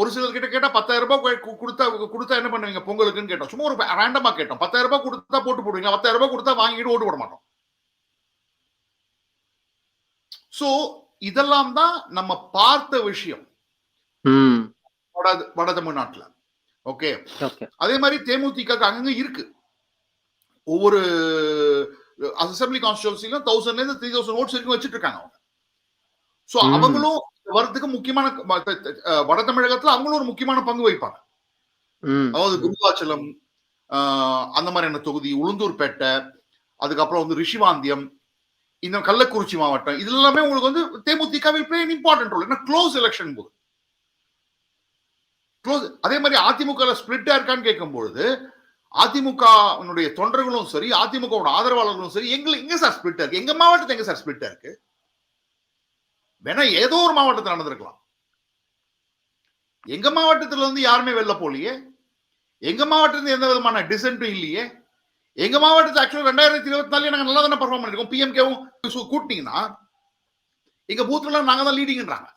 ஒரு சிலர் கிட்ட கேட்டா பத்தாயிரம் ரூபாய் கொடுத்தா கொடுத்தா என்ன பண்ணுவீங்க? பொங்கலுக்குன்னு கேட்டோம். சும்மா ஒரு ரேண்டமா கேட்டோம். பத்தாயிரம் ரூபாய் கொடுத்தா போட்டு போடுவீங்க பத்தாயிரம் ரூபாய் கொடுத்தா வாங்கிட்டு ஓட்டு போட மாட்டோம். சோ இதெல்லாம் தான் நம்ம பார்த்த விஷயம். வட வட தமிழ்நாட்டுல. ஓகே? அதே மாதிரி தேமுதிக அங்கங்க இருக்கு. ஒவ்வொரு அசம்பிளி கான்ஸ்டியூன்சிலும் தௌசண்ட்ல இருந்து த்ரீ தௌசண்ட் ஓட்ஸ் வரைக்கும் வச்சுட்டு இருக்காங்க அவங்க. சோ ம். அவங்களும் வரதுக்கு முக்கியமான வட தமிழகத்துல அவங்களும் ஒரு முக்கியமான பங்கு வகிப்பாங்க. அதாவது குருவாச்சலம் அந்த மாதிரியான தொகுதி உளுந்தூர்பேட்டை அதுக்கப்புறம் வந்து ரிஷிவாந்தியம் இந்த கள்ளக்குறிச்சி மாவட்டம் இது எல்லாமே உங்களுக்கு வந்து DMDK will play important role ஏன்னா க்ளோஸ் எலெக்ஷன் போது. க்ளோஸ் அதே மாதிரி அதிமுக ஸ்பிளிட்டா இருக்கான்னு கேட்கும்பொழுது அதிமுகவினுடைய தொண்டர்களும் சரி அதிமுகவோட ஆதரவாளர்களும் சரி எங்க எங்க சார் ஸ்பிளிட்டா இருக்கு? எங்க மாவட்டத்துல எங்க சார் ஸ்பிளிட்டா இருக்கு? வேணா ஏதோ ஒரு மாவட்டத்தில் நடந்திருக்கலாம். எங்க மாவட்டத்தில் வந்து யாருமே வெளில போகலையே? எங்க மாவட்டத்துல எந்த விதமான டிசென்ட்டும் இல்லையே? எங்க மாவட்டத்தில் ஆக்சுவலாக ரெண்டாயிரத்தி இருபத்தி நாலு நாங்கள் நல்லா தானே பர்ஃபார்ம் பண்ணிருக்கோம் பிஎம்கேவும் கூட்டினீங்கன்னா எங்க பூத்துல நாங்க தான் லீடிங்ன்றாங்க